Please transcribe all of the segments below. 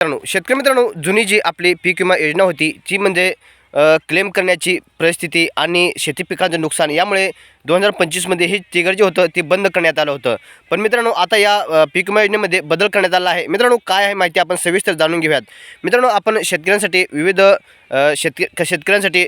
मित्रांनो शेतकरी मित्रांनो जुनी जी आपली पीक विमा योजना होती ती म्हणजे क्लेम करण्याची परिस्थिती आणि शेती पिकांचं नुकसान यामुळे दोन हजार पंचवीसमध्ये हे तिघड जे होतं ते बंद करण्यात आलं होतं. पण मित्रांनो आता या पीक विमा योजनेमध्ये बदल करण्यात आला आहे. मित्रांनो काय आहे माहिती आपण सविस्तर जाणून घेऊयात. मित्रांनो आपण शेतकऱ्यांसाठी विविध शेतक शेतकऱ्यांसाठी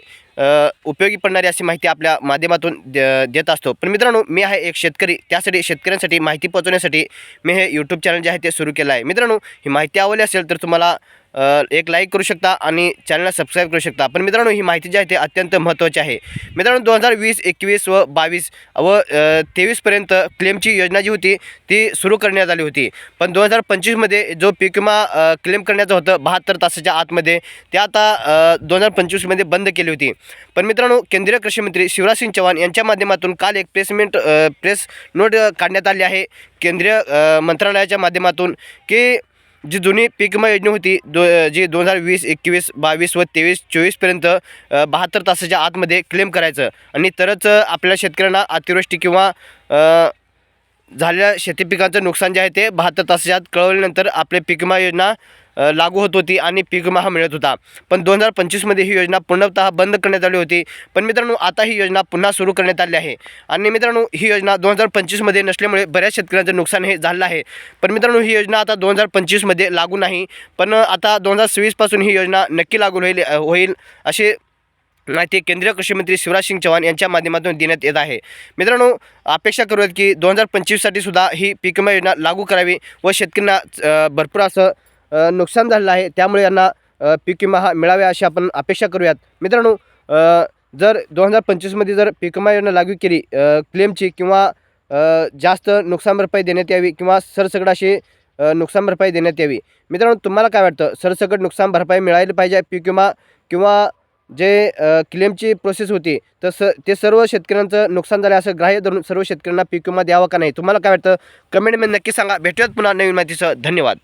उपयोगी पडणारी अशी माहिती आपल्या माध्यमातून द- देत असतो. पण मित्रांनो मी आहे एक शेतकरी. त्यासाठी शेतकऱ्यांसाठी माहिती पोहोचवण्यासाठी मी हे यूट्यूब चॅनल जे आहे ते सुरू केलं आहे. मित्रांनो ही माहिती आवडली असेल तर तुम्हाला एक लाईक करू शकता आणि चॅनलला सबस्क्राईब करू शकता. पण मित्रांनो ही माहिती जी आहे ते अत्यंत महत्त्वाची आहे. मित्रांनो दोन हजार वीस एकवीस व बावीस व तेवीसपर्यंत क्लेमची योजना जी होती ती सुरू करण्यात आली होती. पण दोन हजार पंचवीसमध्ये जो पीक विमा क्लेम करण्याचं होतं बहात्तर तासाच्या आतमध्ये ते आता दोन हजार पंचवीसमध्ये बंद केली होती. पण मित्रांनो केंद्रीय कृषी मंत्री शिवराज सिंग चौहान यांच्या माध्यमातून काल एक प्रेसमेंट प्रेस नोट काढण्यात आली आहे. केंद्रीय मंत्रालयाच्या माध्यमातून की जी जुनी पीक विमा योजना होती दो जी दोन हजार वीस एकवीस बावीस व तेवीस चोवीसपर्यंत बहात्तर तासाच्या आतमध्ये क्लेम करायचं. आणि तरच आपल्या शेतकऱ्यांना अतिवृष्टी किंवा झालेल्या शेती पिकांचं नुकसान जे आहे ते बहात्तर तासाच्या आत कळवल्यानंतर आपले पीक विमा योजना लागू होत होती आणि पीक विमा हा मिळत होता. पण दोन हजार पंचवीसमध्ये ही योजना पूर्णतः बंद करण्यात आली होती. पण मित्रांनो आता ही योजना पुन्हा सुरू करण्यात आली आहे. आणि मित्रांनो ही योजना दोन हजार पंचवीसमध्ये नसल्यामुळे बऱ्याच शेतकऱ्यांचं नुकसान हे झालं आहे. पण मित्रांनो ही योजना आता दोन हजार पंचवीसमध्ये लागू नाही. पण आता दोन हजार सव्वीसपासून ही योजना नक्की लागू होईल होईल असे माहिती केंद्रीय कृषी मंत्री शिवराज सिंग चौहान यांच्या माध्यमातून देण्यात येत आहे. मित्रांनो अपेक्षा करूयात की दोन हजार पंचवीससाठी सुद्धा ही पीक विमा योजना लागू करावी व शेतकऱ्यांना भरपूर असं नुकसान झालेलं आहे. त्यामुळे यांना पीक विमा हा मिळावा अशी आपण अपेक्षा करूयात. मित्रांनो जर दोन हजार पंचवीसमध्ये जर पीक विमा योजना लागू केली क्लेमची किंवा जास्त नुकसान भरपाई देण्यात यावी किंवा सरसकट अशी नुकसान भरपाई देण्यात यावी. मित्रांनो तुम्हाला काय वाटतं? सरसकट नुकसान भरपाई मिळायला पाहिजे पीक विमा किंवा जे क्लेमची प्रोसेस होती तसं ते सर्व शेतकऱ्यांचं नुकसान झालं असं ग्राह्य धरून सर्व शेतकऱ्यांना पीक विमा द्यावा का नाही? तुम्हाला काय वाटतं? कमेंटमध्ये नक्की सांगा. भेटूयात पुन्हा नवीन माहितीसह. धन्यवाद.